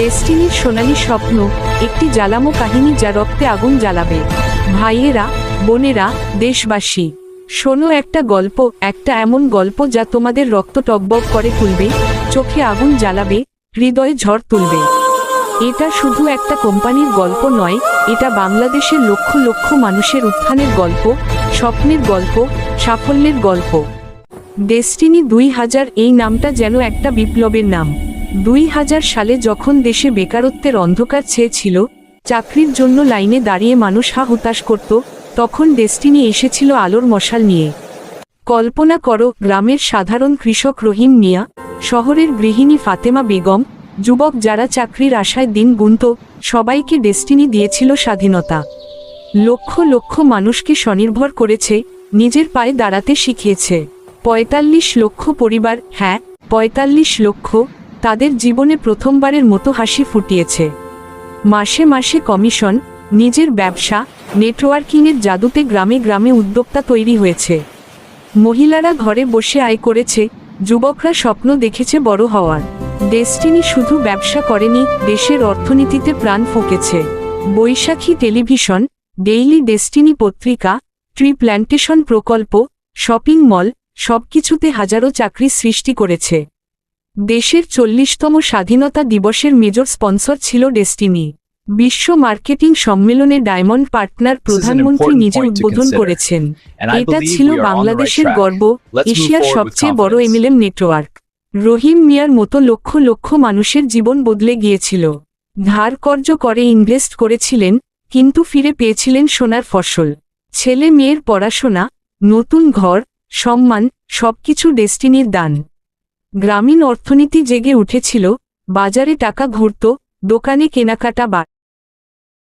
ডেস্টিনির সোনালী স্বপ্ন, একটি জ্বালামো কাহিনী যা রক্তে আগুন জ্বালাবে। ভাইয়েরা, বোনেরা, দেশবাসী, শোনো একটা গল্প, একটা এমন গল্প যা তোমাদের রক্ত টকবক করে তুলবে, চোখে আগুন জ্বালাবে, হৃদয়ে ঝড় তুলবে। এটা শুধু একটা কোম্পানির গল্প নয়, এটা বাংলাদেশের লক্ষ লক্ষ মানুষের উত্থানের গল্প, স্বপ্নের গল্প, সাফল্যের গল্প। ডেস্টিনি দুই হাজার এই নামটা যেন একটা বিপ্লবের নাম। দুই হাজার সালে যখন দেশে বেকারত্বের অন্ধকার ছেয়েছিল, চাকরির জন্য লাইনে দাঁড়িয়ে মানুষ হা হুতাশ করত, তখন ডেস্টিনি এসেছিল আলোর মশাল নিয়ে। কল্পনা করো, গ্রামের সাধারণ কৃষক রহিম মিয়া, শহরের গৃহিণী ফাতেমা বেগম, যুবক যারা চাকরির আশায় দিন গুনত, সবাইকে ডেস্টিনি দিয়েছিল স্বাধীনতা। লক্ষ লক্ষ মানুষকে স্বনির্ভর করেছে, নিজের পায়ে দাঁড়াতে শিখিয়েছে। পঁয়তাল্লিশ লক্ষ পরিবার হ্যাঁ পঁয়তাল্লিশ লক্ষ তাদের জীবনে প্রথমবারের মতো হাসি ফুটিয়েছে। মাসে মাসে কমিশন, নিজের ব্যবসা, নেটওয়ার্কিংয়ের জাদুতে গ্রামে গ্রামে উদ্যোক্তা তৈরি হয়েছে। মহিলারা ঘরে বসে আয় করেছে, যুবকরা স্বপ্ন দেখেছে বড় হওয়ার। ডেস্টিনি শুধু ব্যবসা করেনি, দেশের অর্থনীতিতে প্রাণ ফুঁকেছে। বৈশাখী টেলিভিশন, ডেইলি ডেস্টিনি পত্রিকা, ট্রি প্ল্যান্টেশন প্রকল্প, শপিং মল, সবকিছুতে হাজারো চাকরি সৃষ্টি করেছে। দেশের চল্লিশতম স্বাধীনতা দিবসের মেজর স্পন্সর ছিল ডেস্টিনি। বিশ্ব মার্কেটিং সম্মেলনে ডায়মন্ড পার্টনার প্রধানমন্ত্রী নিজে উদ্বোধন করেছেন। এটা ছিল বাংলাদেশের গর্ব এশিয়ার সবচেয়ে বড় এমএলএম নেটওয়ার্ক। রহিম মিয়ার মতো লক্ষ লক্ষ মানুষের জীবন বদলে গিয়েছিল। ধার কর্য করে ইনভেস্ট করেছিলেন কিন্তু ফিরে পেয়েছিলেন সোনার ফসল। ছেলে মেয়ের পড়াশোনা নতুন ঘর সম্মান সবকিছু ডেস্টিনির দান। গ্রামীণ অর্থনীতি জেগে উঠেছিল বাজারে টাকা ঘুরত দোকানে কেনাকাটা বা